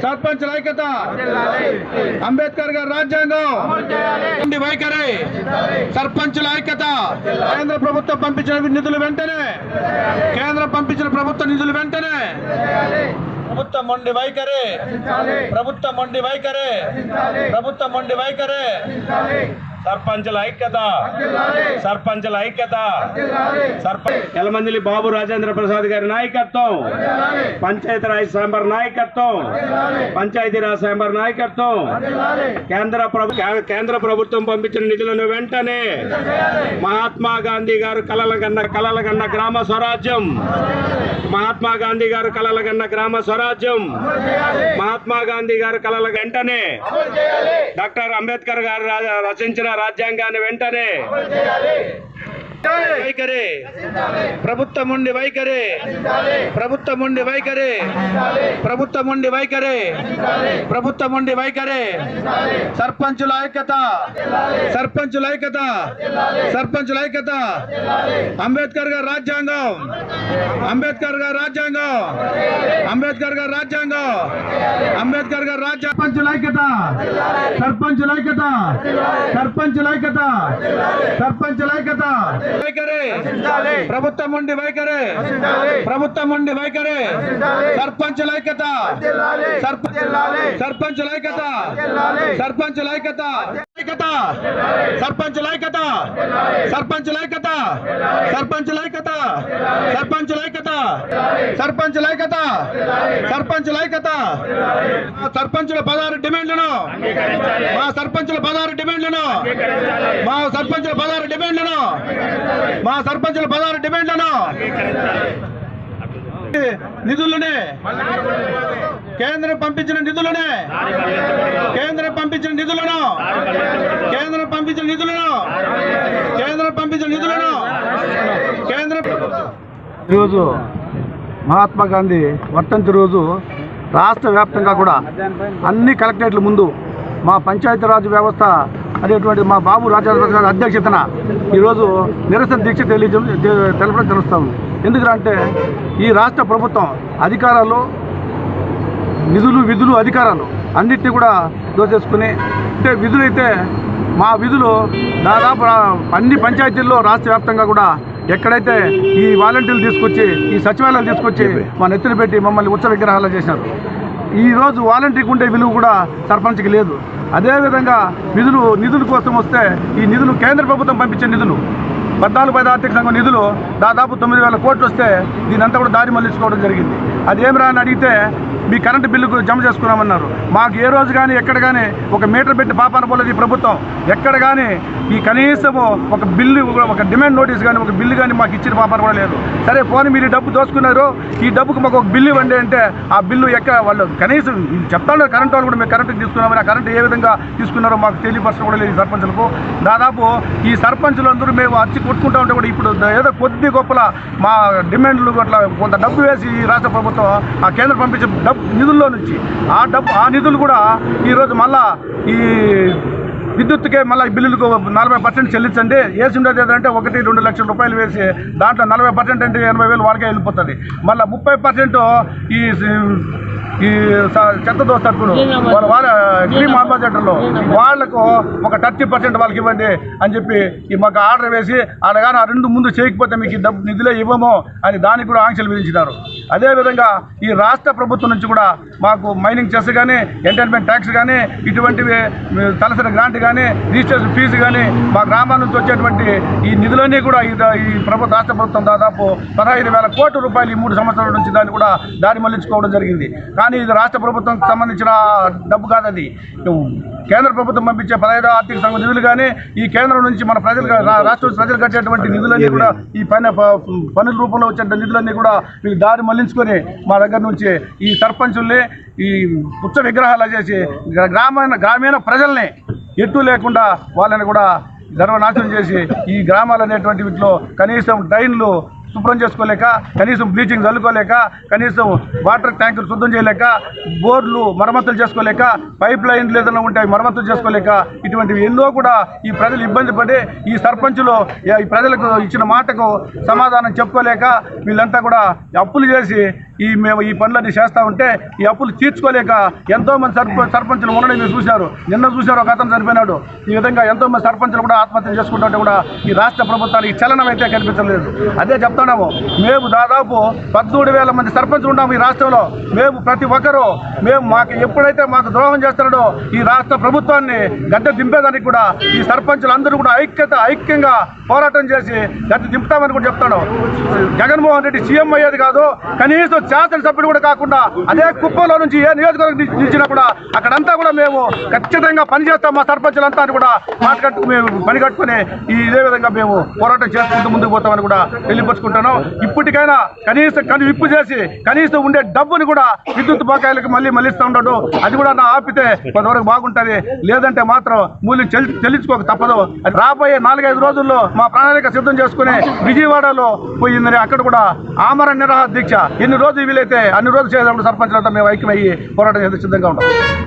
సర్పంచ్ ఐక్యత. అంబేద్కర్ గారి రాజ్యాంగం. వైఖరి. సర్పంచుల ఐక్యత. కేంద్ర ప్రభుత్వం పంపించిన నిధులు వెంటనే. కేంద్రం పంపించిన ప్రభుత్వ నిధులు వెంటనే. ప్రభుత్వం మొండి వైఖరి. ప్రభుత్వం మొండి వైఖరి. ప్రభుత్వం మొండి వైఖరి. సర్పంచుల ఐక్యత. సర్పంచుల ఐక్యత. సర్పంచ్ ఎలమందిలి బాబు రాజేంద్ర ప్రసాద్ గారి నాయకత్వం. పంచాయతీరాజ్ సాంబర్ నాయకత్వం. పంచాయతీరాజ్ సాంబర్ నాయకత్వం. కేంద్ర ప్రభు కేంద్ర ప్రభుత్వం పంపించిన నిధులను వెంటనే మహాత్మా గాంధీ గారు కలల కన్న కలల కన్న గ్రామ స్వరాజ్యం. మహాత్మా గాంధీ గారు కలల కన్న గ్రామ స్వరాజ్యం. మహాత్మా గాంధీ గారు కలల వెంటనే డాక్టర్ అంబేద్కర్ గారు రచించిన రాజ్యాంగాన్ని వెంటనే Amen. వైఖరి. ప్రభుత్వం ఉండి వైఖరి. ప్రభుత్వం ఉండి వైఖరి. ప్రభుత్వం ఉండి వైఖరి. ప్రభుత్వం ఉండి వైఖరి. సర్పంచుల ఐక్యత. సర్పంచుల ఐక్యత. సర్పంచుల ఐక్యత. అంబేద్కర్ గారి రాజ్యాంగం. అంబేద్కర్ గారి రాజ్యాంగం. అంబేద్కర్ గారి రాజ్యాంగం. అంబేద్కర్ గారి రాజ్యాంగం. సర్పంచుల ఐక్యత. సర్పంచుల ఐక్యత. సర్పంచుల ఐక్యత. సర్పంచుల ఐక్యత. వైఖరి ప్రభుత్వం ఉండి వైఖరి ప్రభుత్వం ఉండి వైఖరి సర్పంచుల ఐక్యత సర్ప- సర్పంచుల ఐక్యత సర్పంచుల ఐక్యత ఐక్యత సర్పంచుల ఐక్యత సర్పంచుల ఐక్యత సర్పంచుల ఐక్యత సర్పంచుల ఐక్యత సర్పంచుల ఐక్యత సర్పంచుల ఐక్యత మా సర్పంచుల పదహారు డిమాండ్లను మా సర్పంచుల పదహారు డిమాండ్లను మా సర్పంచుల పదహారు డిమాండ్లను మా సర్పంచుల పదహారు డిమాండ్లను నిధులనే కేంద్రం పంపించిన నిధులనే కేంద్రం పంపించిన నిధులను కేంద్రం పంపించిన నిధులను కేంద్రం పంపించిన నిధులను కేంద్రం ఈరోజు మహాత్మా గాంధీ వర్తంతి రోజు రాష్ట్ర వ్యాప్తంగా కూడా అన్ని కలెక్టరేట్ల ముందు మా పంచాయతీరాజ్ వ్యవస్థ అనేటువంటి మా బాబు రాజేంద్ర గారి అధ్యక్షతన ఈరోజు నిరసన దీక్ష తెలియ తెలపడం తెలుస్తాం ఎందుకంటే ఈ రాష్ట్ర ప్రభుత్వం అధికారాలు నిధులు విధులు అధికారాలు అన్నిటినీ కూడా దోచేసుకుని అంటే విధులైతే మా విధులు దాదాపు అన్ని పంచాయతీల్లో రాష్ట్ర వ్యాప్తంగా కూడా ఎక్కడైతే ఈ వాలంటీర్లు తీసుకొచ్చి ఈ సచివాలయాలు తీసుకొచ్చి మా నెత్తిన పెట్టి మమ్మల్ని ఉత్సవ విగ్రహాలు చేసినారు ఈరోజు వాలంటీర్కి ఉండే విలువ కూడా సర్పంచ్కి లేదు. అదేవిధంగా నిధులు నిధుల కోసం వస్తే ఈ నిధులు కేంద్ర ప్రభుత్వం పంపించే నిధులు. పద్నాలుగు పది ఆర్థిక సంఘం నిధులు దాదాపు తొమ్మిది వేల కోట్లు వస్తే దీనంతా కూడా దారి మళ్ళించుకోవడం జరిగింది. అదేం రా అని అడిగితే మీ కరెంటు బిల్లుకు జమ చేసుకున్నామన్నారు. మాకు ఏ రోజు కానీ ఎక్కడ కానీ ఒక మీటర్ పెట్టి పాపాన పోలేదు ఈ ప్రభుత్వం. ఎక్కడ కానీ ఈ కనీసము ఒక బిల్లు ఒక డిమాండ్ నోటీస్ కానీ ఒక బిల్లు కానీ మాకు ఇచ్చిన పాపాన కూడా లేదు. సరే పోనీ మీరు డబ్బు దోచుకున్నారు ఈ డబ్బుకు మాకు ఒక బిల్లు ఇవ్వండి అంటే ఆ బిల్లు ఎక్కడ వాళ్ళు కనీసం చెప్తాను కరెంట్ వాళ్ళు కూడా మేము కరెంటు తీసుకున్నామని ఆ కరెంటు ఏ విధంగా తీసుకున్నారో మాకు తెలియపరచడం కూడా లేదు ఈ సర్పంచులకు. దాదాపు ఈ సర్పంచులందరూ మేము అచ్చి కొట్టుకుంటా ఉంటే కూడా ఇప్పుడు ఏదో కొద్ది గొప్పల మా డిమాండ్లు అట్లా కొంత డబ్బు వేసి ఈ రాష్ట్ర ప్రభుత్వం ఆ కేంద్రం పంపించే డబ్బు నిధుల్లో నుంచి ఆ డబ్బు ఆ నిధులు కూడా ఈరోజు మళ్ళా ఈ విద్యుత్కే మళ్ళీ బిల్లులకు నలభై పర్సెంట్ చెల్లించండి. వేసి ఉండేది ఒకటి రెండు లక్షల రూపాయలు వేసి దాంట్లో నలభై పర్సెంట్ అంటే ఎనభై వేలు వాళ్ళకే వెళ్ళిపోతుంది. మళ్ళీ ముప్పై పర్సెంట్ ఈ ఈ చెత్త దోస్తప్పుడు వాళ్ళ వాళ్ళ క్రీమ్ అంబాసిడర్లు వాళ్ళకు ఒక థర్టీ పర్సెంట్ వాళ్ళకి ఇవ్వండి అని చెప్పి ఈ మాకు ఆర్డర్ వేసి అలాగానే ఆ రెండు ముందు చేయకపోతే మీకు డబ్బు నిధులే ఇవ్వము అని దానికి కూడా ఆంక్షలు విధించినారు. అదేవిధంగా ఈ రాష్ట్ర ప్రభుత్వం నుంచి కూడా మాకు మైనింగ్ చెస్ కానీ ఎంటర్టైన్మెంట్ ట్యాక్స్ కానీ ఇటువంటివి తలసరి గ్రాంట్ కానీ రిజిస్ట్రేషన్ ఫీజు కానీ మా గ్రామాల నుంచి వచ్చేటువంటి ఈ నిధులన్నీ కూడా ఈ ఈ ప్రభుత్వ రాష్ట్ర ప్రభుత్వం దాదాపు పదహైదు వేల కోట్ల రూపాయలు ఈ మూడు సంవత్సరాల నుంచి దాన్ని కూడా దారి మళ్ళించుకోవడం జరిగింది. కానీ కానీ ఇది రాష్ట్ర ప్రభుత్వంకి సంబంధించిన డబ్బు కాదు అది కేంద్ర ప్రభుత్వం పంపించే పదహైదు ఆర్థిక సంఘం నిధులు కానీ ఈ కేంద్రం నుంచి మన ప్రజలు రా- రాష్ట్ర ప్రజలు కట్టేటువంటి నిధులన్నీ కూడా ఈ పైన ప- రూపంలో వచ్చే నిధులన్నీ కూడా వీళ్ళు దారి మళ్ళించుకొని మా దగ్గర నుంచి ఈ సర్పంచుల్ని ఈ పుచ్చ విగ్రహాలు చేసి గ్రామీణ గ్రామీణ ప్రజల్ని ఎటు లేకుండా వాళ్ళని కూడా గర్వనాశనం చేసి ఈ గ్రామాలు అనేటువంటి వీటిలో కనీసం ట్రైన్లు శుభ్రం చేసుకోలేక కనీసం బ్లీచింగ్ చల్లుకోలేక కనీసం వాటర్ ట్యాంకులు శుద్ధం చేయలేక బోర్లు మరమ్మతులు చేసుకోలేక పైప్ లైన్లు ఏదైనా ఉంటే మరమ్మతులు చేసుకోలేక ఇటువంటివి ఎన్నో కూడా ఈ ప్రజలు ఇబ్బంది పడి ఈ సర్పంచులు ఈ ప్రజలకు ఇచ్చిన మాటకు సమాధానం చెప్పుకోలేక వీళ్ళంతా కూడా అప్పులు చేసి ఈ మేము ఈ పనులన్నీ చేస్తూ ఉంటే ఈ అప్పులు తీర్చుకోలేక ఎంతోమంది సర్ప సర్పంచులు ఉండడం మీరు చూశారు నిన్న చూశారు ఒక అతను చనిపోయినాడు. ఈ విధంగా ఎంతోమంది సర్పంచులు కూడా ఆత్మహత్య చేసుకుంటుంటే కూడా ఈ రాష్ట్ర ప్రభుత్వానికి చలనం అయితే కనిపించలేదు. అదే చెప్తున్నాము మేము దాదాపు పద్మూడు వేల మంది సర్పంచులు ఉన్నాము ఈ రాష్ట్రంలో. మేము ప్రతి ఒక్కరూ మేము మాకు ఎప్పుడైతే మాకు ద్రోహం చేస్తున్నాడో ఈ రాష్ట్ర ప్రభుత్వాన్ని గడ్డ దింపేదానికి కూడా ఈ సర్పంచులు అందరూ కూడా ఐక్యత ఐక్యంగా పోరాటం చేసి గడ్డ దింపుతామని కూడా చెప్తాను. జగన్మోహన్ రెడ్డి సీఎం అయ్యేది కాదు కనీసం శాసనసభ్యుడు కూడా కాకుండా అదే కుప్పంలో నుంచి ఏ నియోజకవర్గం నుంచి నిలిచినా కూడా అక్కడంతా కూడా మేము ఖచ్చితంగా పనిచేస్తాం మా సర్పంచులంతా అని కూడా మాట్లాడుకు మేము పని కట్టుకుని ఈ ఇదే విధంగా మేము పోరాటం చేసుకుంటూ ముందుకు పోతామని కూడా కోరుకుంటున్నాం ఇప్పటికైనా కనీసం కను విప్పు చేసి కనీసం ఉండే డబ్బుని కూడా విద్యుత్ బకాయిలకు మళ్ళీ మళ్ళిస్తూ ఉండడు అది కూడా నా ఆపితే కొంతవరకు బాగుంటుంది. లేదంటే మాత్రం మూల్యం చెల్లించుకోక తప్పదు. అది రాబోయే నాలుగైదు రోజుల్లో మా ప్రణాళిక సిద్ధం చేసుకుని విజయవాడలో పోయిందని అక్కడ కూడా ఆమరణ నిరాహార దీక్ష. ఎన్ని రోజులు వీలైతే అన్ని రోజులు చేసేటప్పుడు సర్పంచ్లతో మేము ఐక్యమయ్యి పోరాటం చేసే సిద్ధంగా ఉంటాం